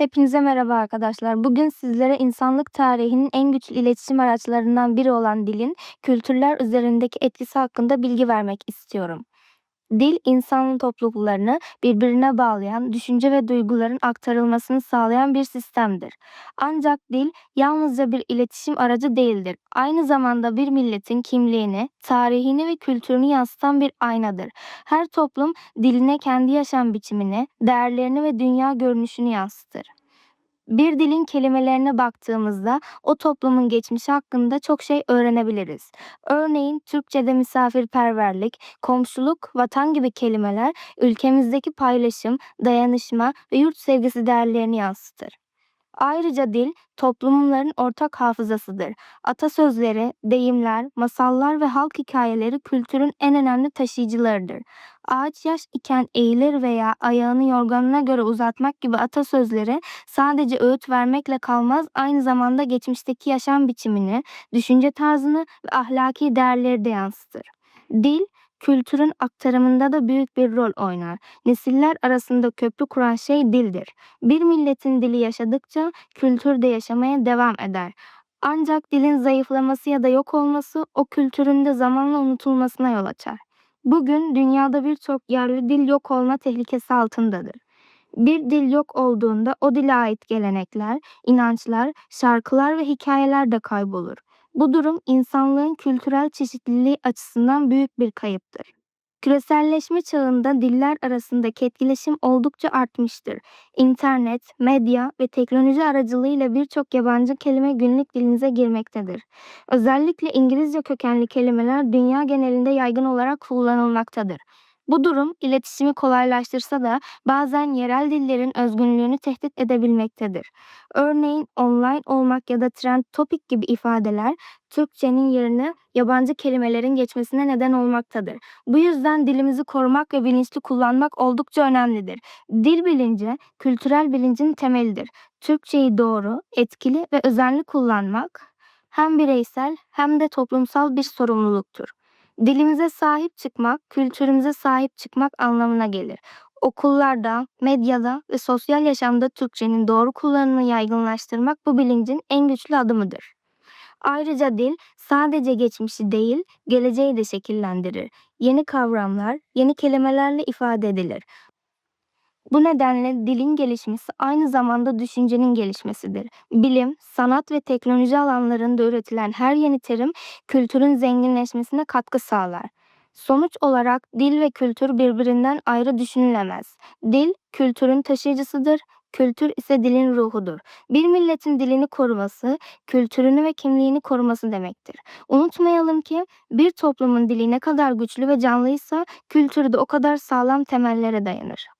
Hepinize merhaba arkadaşlar. Bugün sizlere insanlık tarihinin en güçlü iletişim araçlarından biri olan dilin kültürler üzerindeki etkisi hakkında bilgi vermek istiyorum. Dil, insan topluluklarını birbirine bağlayan, düşünce ve duyguların aktarılmasını sağlayan bir sistemdir. Ancak dil yalnızca bir iletişim aracı değildir. Aynı zamanda bir milletin kimliğini, tarihini ve kültürünü yansıtan bir aynadır. Her toplum diline kendi yaşam biçimini, değerlerini ve dünya görünüşünü yansıtır. Bir dilin kelimelerine baktığımızda o toplumun geçmişi hakkında çok şey öğrenebiliriz. Örneğin Türkçe'de misafirperverlik, komşuluk, vatan gibi kelimeler ülkemizdeki paylaşım, dayanışma ve yurt sevgisi değerlerini yansıtır. Ayrıca dil toplumların ortak hafızasıdır. Atasözleri, deyimler, masallar ve halk hikayeleri kültürün en önemli taşıyıcılarıdır. Ağaç yaş iken eğilir veya ayağını yorganına göre uzatmak gibi atasözleri sadece öğüt vermekle kalmaz, aynı zamanda geçmişteki yaşam biçimini, düşünce tarzını ve ahlaki değerleri de yansıtır. Dil, kültürün aktarımında da büyük bir rol oynar. Nesiller arasında köprü kuran şey dildir. Bir milletin dili yaşadıkça kültür de yaşamaya devam eder. Ancak dilin zayıflaması ya da yok olması o kültürün de zamanla unutulmasına yol açar. Bugün dünyada birçok yerli dil yok olma tehlikesi altındadır. Bir dil yok olduğunda o dile ait gelenekler, inançlar, şarkılar ve hikayeler de kaybolur. Bu durum insanlığın kültürel çeşitliliği açısından büyük bir kayıptır. Küreselleşme çağında diller arasındaki etkileşim oldukça artmıştır. İnternet, medya ve teknoloji aracılığıyla birçok yabancı kelime günlük dilinize girmektedir. Özellikle İngilizce kökenli kelimeler dünya genelinde yaygın olarak kullanılmaktadır. Bu durum iletişimi kolaylaştırsa da bazen yerel dillerin özgünlüğünü tehdit edebilmektedir. Örneğin online olmak ya da trend topic gibi ifadeler Türkçenin yerine yabancı kelimelerin geçmesine neden olmaktadır. Bu yüzden dilimizi korumak ve bilinçli kullanmak oldukça önemlidir. Dil bilinci kültürel bilincin temelidir. Türkçeyi doğru, etkili ve özenli kullanmak hem bireysel hem de toplumsal bir sorumluluktur. Dilimize sahip çıkmak, kültürümüze sahip çıkmak anlamına gelir. Okullarda, medyada ve sosyal yaşamda Türkçenin doğru kullanımını yaygınlaştırmak bu bilincin en güçlü adımıdır. Ayrıca dil sadece geçmişi değil, geleceği de şekillendirir. Yeni kavramlar, yeni kelimelerle ifade edilir. Bu nedenle dilin gelişmesi aynı zamanda düşüncenin gelişmesidir. Bilim, sanat ve teknoloji alanlarında üretilen her yeni terim kültürün zenginleşmesine katkı sağlar. Sonuç olarak dil ve kültür birbirinden ayrı düşünülemez. Dil kültürün taşıyıcısıdır, kültür ise dilin ruhudur. Bir milletin dilini koruması, kültürünü ve kimliğini koruması demektir. Unutmayalım ki bir toplumun dili ne kadar güçlü ve canlıysa kültürü de o kadar sağlam temellere dayanır.